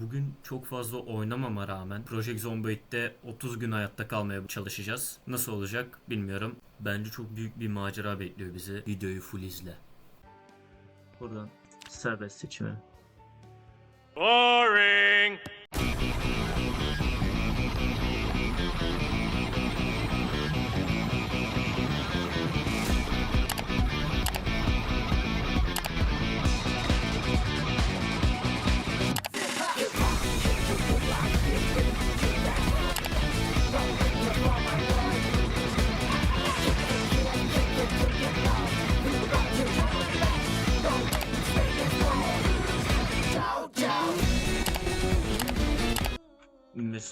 Bugün çok fazla oynamama rağmen Project Zomboid'de 30 gün hayatta kalmaya çalışacağız. Nasıl olacak bilmiyorum. Bence çok büyük bir macera bekliyor bizi. Videoyu full izle. Buradan serbest seçme. Boring.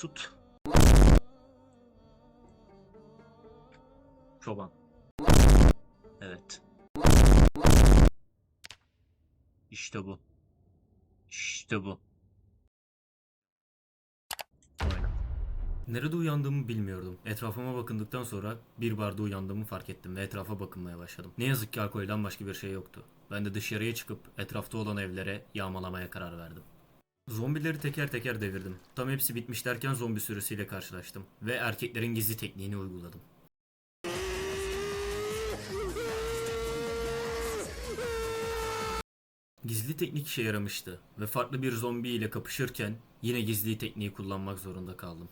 Mesut. Çoban. Evet. İşte bu. İşte bu. Nerede uyandığımı bilmiyordum. Etrafıma bakındıktan sonra bir barda uyandığımı fark ettim ve etrafa bakınmaya başladım. Ne yazık ki alkolden başka bir şey yoktu. Ben de dışarıya çıkıp etrafta olan evlere yağmalamaya karar verdim. Zombileri teker teker devirdim. Tam hepsi bitmiş derken zombi sürüsüyle karşılaştım. Ve erkeklerin gizli tekniğini uyguladım. Gizli teknik işe yaramıştı ve farklı bir zombi ile kapışırken yine gizli tekniği kullanmak zorunda kaldım.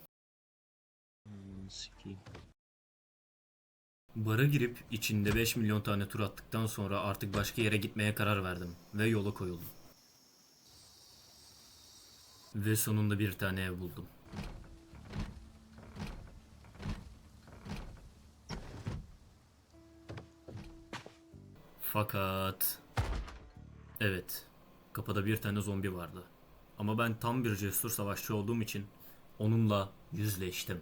Bara girip içinde 5 milyon tane tur attıktan sonra artık başka yere gitmeye karar verdim ve yola koyuldum. Ve sonunda bir tane ev buldum. Fakat... Evet, kapıda bir tane zombi vardı. Ama ben tam bir cesur savaşçı olduğum için onunla yüzleştim.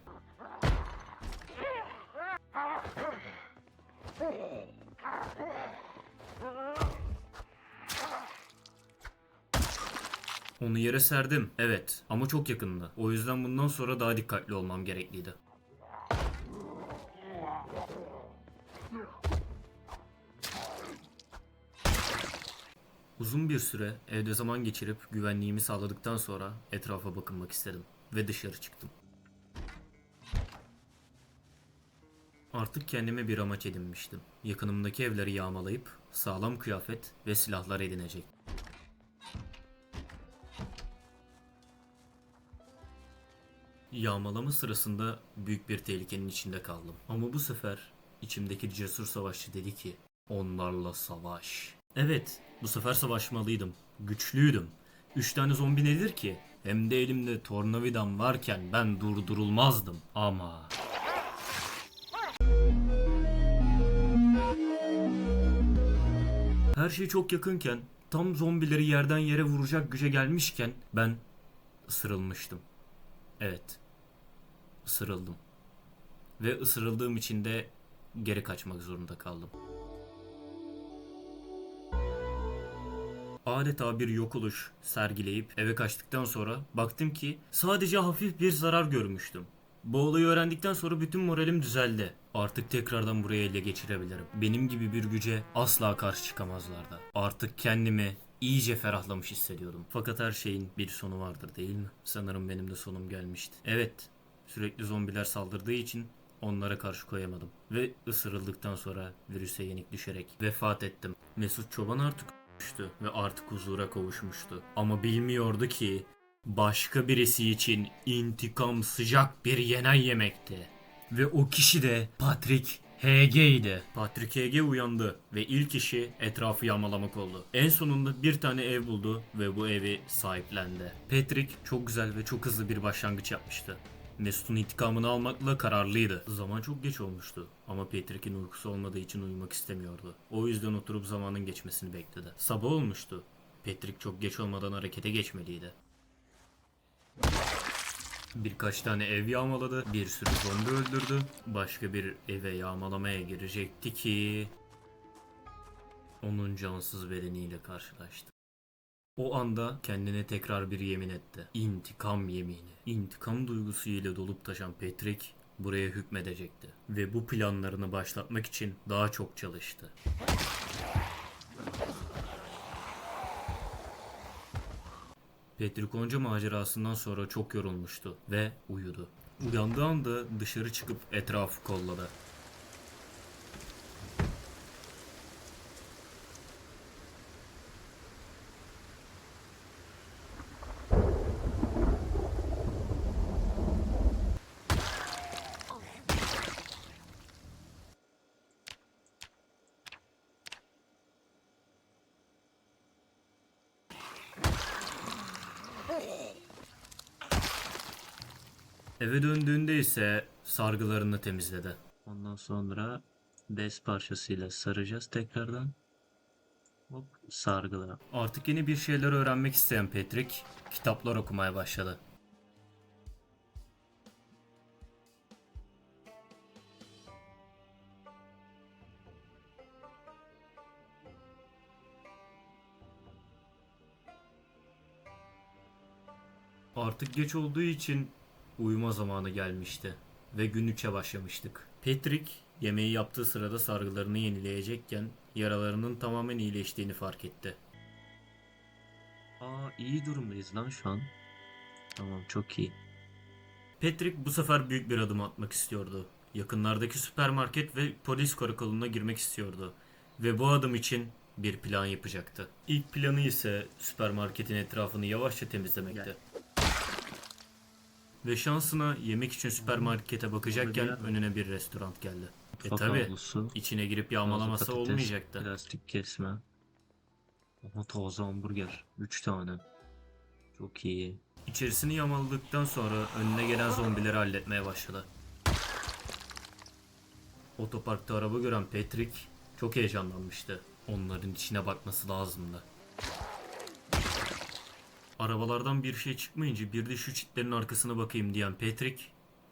Onu yere serdim. Evet ama çok yakındı. O yüzden bundan sonra daha dikkatli olmam gerekliydi. Uzun bir süre evde zaman geçirip güvenliğimi sağladıktan sonra etrafa bakınmak istedim ve dışarı çıktım. Artık kendime bir amaç edinmiştim. Yakınımdaki evleri yağmalayıp sağlam kıyafet ve silahlar edinecek. Yağmalama sırasında büyük bir tehlikenin içinde kaldım. Ama bu sefer içimdeki cesur savaşçı dedi ki onlarla savaş. Evet bu sefer savaşmalıydım. Güçlüydüm. Üç tane zombi nedir ki? Hem de elimde tornavidam varken ben durdurulmazdım. Ama... Her şey çok yakınken, tam zombileri yerden yere vuracak güce gelmişken ben ısırılmıştım. Evet. Isırıldım. Ve ısırıldığım için de geri kaçmak zorunda kaldım. Adeta bir yok oluş sergileyip eve kaçtıktan sonra baktım ki sadece hafif bir zarar görmüştüm. Bu olayı öğrendikten sonra bütün moralim düzeldi. Artık tekrardan buraya ele geçirebilirim. Benim gibi bir güce asla karşı çıkamazlardı. Artık kendimi iyice ferahlamış hissediyordum. Fakat her şeyin bir sonu vardır değil mi? Sanırım benim de sonum gelmişti. Evet, sürekli zombiler saldırdığı için onlara karşı koyamadım. Ve ısırıldıktan sonra virüse yenik düşerek vefat ettim. Mesut Çoban artık ölmüştü ve artık huzura kavuşmuştu. Ama bilmiyordu ki başka birisi için intikam sıcak bir yenen yemekti. Ve o kişi de Patrick HG idi. Patrick HG uyandı ve ilk işi etrafı yağmalamak oldu. En sonunda bir tane ev buldu ve bu evi sahiplendi. Patrick çok güzel ve çok hızlı bir başlangıç yapmıştı. Mesut'un intikamını almakla kararlıydı. Zaman çok geç olmuştu ama Patrick'in uykusu olmadığı için uyumak istemiyordu. O yüzden oturup zamanın geçmesini bekledi. Sabah olmuştu. Patrick çok geç olmadan harekete geçmeliydi. Birkaç tane ev yağmaladı, bir sürü zombi öldürdü. Başka bir eve yağmalamaya girecekti ki... Onun cansız bedeniyle karşılaştı. O anda kendine tekrar bir yemin etti. İntikam yemini. İntikam duygusu ile dolup taşan Patrick buraya hükmedecekti. Ve bu planlarını başlatmak için daha çok çalıştı. Patrick onca macerasından sonra çok yorulmuştu ve uyudu. Uyandığı anda dışarı çıkıp etrafı kolladı. Eve döndüğünde ise sargılarını temizledi. Ondan sonra bez parçasıyla saracağız tekrardan. Hop sargıla. Artık yeni bir şeyler öğrenmek isteyen Patrick kitaplar okumaya başladı. Artık geç olduğu için uyuma zamanı gelmişti ve gün 3'e başlamıştık. Patrick yemeği yaptığı sırada sargılarını yenileyecekken yaralarının tamamen iyileştiğini fark etti. Aa iyi durumdayız lan şu an. Tamam çok iyi. Patrick bu sefer büyük bir adım atmak istiyordu. Yakınlardaki süpermarket ve polis karakoluna girmek istiyordu. Ve bu adım için bir plan yapacaktı. İlk planı ise süpermarketin etrafını yavaşça temizlemekti. Gel. Ve şansına yemek için süpermarkete bakacakken önüne bir restoran geldi. E tabi havlusu, içine girip taze yağmalamasa patates, olmayacaktı. Plastik kesme. Ama taze hamburger. 3 tane. Çok iyi. İçerisini yağmaladıktan sonra önüne gelen zombileri halletmeye başladı. Otoparkta araba gören Patrick çok heyecanlanmıştı. Onların içine bakması lazımdı. Arabalardan bir şey çıkmayınca bir de şu çitlerin arkasına bakayım diyen Patrick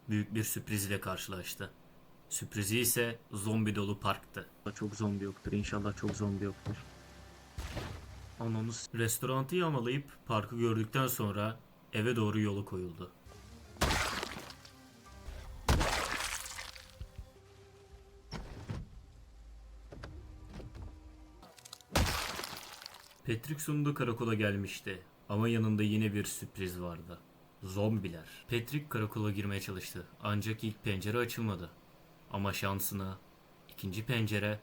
büyük bir sürpriz ile karşılaştı. Sürprizi ise zombi dolu parktı. Çok zombi yoktur. İnşallah çok zombi yoktur. Anamız Restorantı yağmalayıp parkı gördükten sonra eve doğru yolu koyuldu. Patrick sonunda karakola gelmişti ama yanında yine bir sürpriz vardı. Zombiler. Patrick karakola girmeye çalıştı ancak ilk pencere açılmadı. Ama şansına ikinci pencere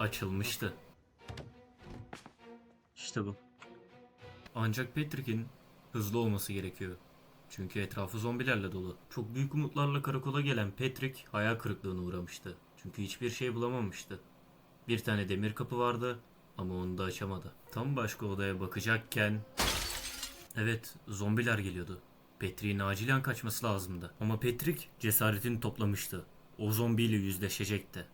açılmıştı. işte bu. Ancak Patrick'in hızlı olması gerekiyor. Çünkü etrafı zombilerle dolu. Çok büyük umutlarla karakola gelen Patrick hayal kırıklığına uğramıştı. Çünkü hiçbir şey bulamamıştı. Bir tane demir kapı vardı ama onu da açamadı. Tam başka odaya bakacakken... Evet, zombiler geliyordu. Patrick'in acilen kaçması lazımdı. Ama Patrick cesaretini toplamıştı. O zombiyle yüzleşecekti.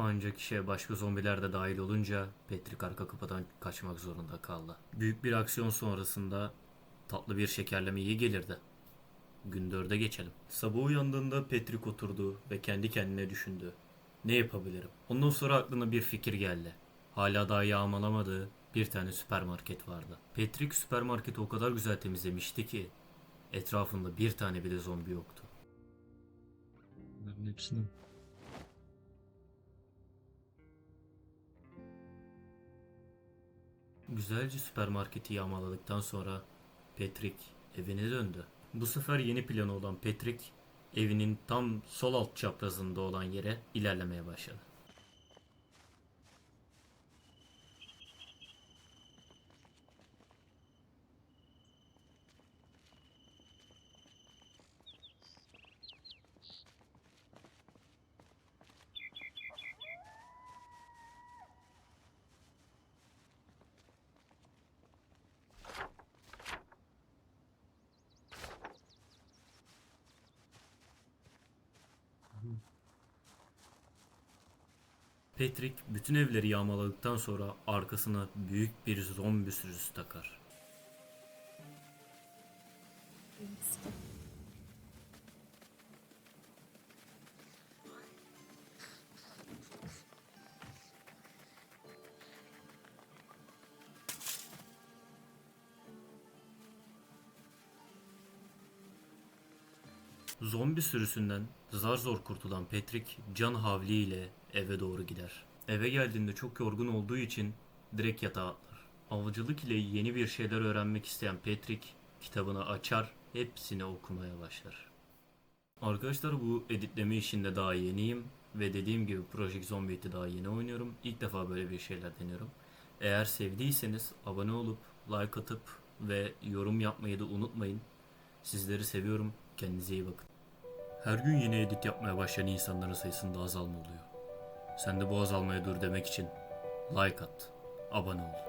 Ancak işe başka zombiler de dahil olunca Patrick arka kapıdan kaçmak zorunda kaldı. Büyük bir aksiyon sonrasında tatlı bir şekerleme iyi gelirdi. Gün dörde geçelim. Sabah uyandığında Patrick oturdu ve kendi kendine düşündü. Ne yapabilirim? Ondan sonra aklına bir fikir geldi. Hala daha yağmalamadığı bir tane süpermarket vardı. Patrick süpermarketi o kadar güzel temizlemişti ki etrafında bir tane bile zombi yoktu. Bunların hepsini Güzelce süpermarketi yağmaladıktan sonra Patrick evine döndü. Bu sefer yeni planı olan Patrick evinin tam sol alt çaprazında olan yere ilerlemeye başladı. Patrick bütün evleri yağmaladıktan sonra arkasına büyük bir zombi sürüsü takar. Zombi sürüsünden zar zor kurtulan Patrick can havliyle eve doğru gider. Eve geldiğinde çok yorgun olduğu için direkt yatağa atlar. Avcılık ile yeni bir şeyler öğrenmek isteyen Patrick kitabını açar, hepsini okumaya başlar. Arkadaşlar bu editleme işinde daha yeniyim ve dediğim gibi Project Zombies'i daha yeni oynuyorum. İlk defa böyle bir şeyler deniyorum. Eğer sevdiyseniz abone olup like atıp ve yorum yapmayı da unutmayın. Sizleri seviyorum. Kendinize iyi bakın. Her gün yeni edit yapmaya başlayan insanların sayısında azalma oluyor. Sen de bu azalmaya dur demek için like at, abone ol.